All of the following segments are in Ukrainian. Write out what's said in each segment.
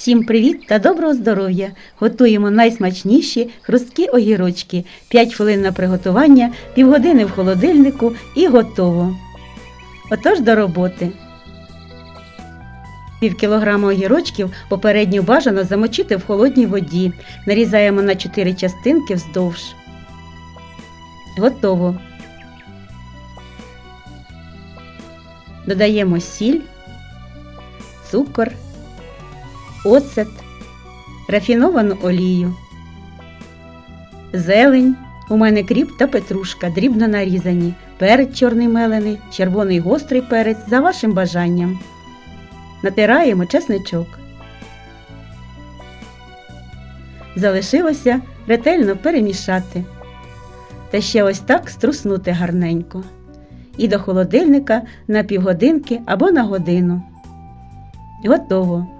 Всім привіт та доброго здоров'я! Готуємо найсмачніші хрусткі огірочки. 5 хвилин на приготування, півгодини в холодильнику і готово. Отож до роботи. Пів кілограма огірочків попередньо бажано замочити в холодній воді. Нарізаємо на 4 частинки вздовж. Готово. Додаємо сіль, цукор, оцет, рафіновану олію, зелень. У мене кріп та петрушка дрібно нарізані, перець чорний мелений, червоний гострий перець за вашим бажанням. Натираємо чесничок. Залишилося ретельно перемішати. Та ще ось так струснути гарненько. І до холодильника на півгодинки або на годину. Готово.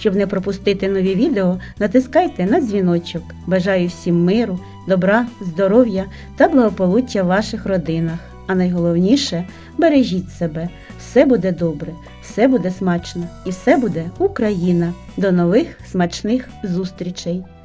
Щоб не пропустити нові відео, натискайте на дзвіночок. Бажаю всім миру, добра, здоров'я та благополуччя в ваших родинах. А найголовніше бережіть себе. Все буде добре, все буде смачно і все буде Україна. До нових смачних зустрічей!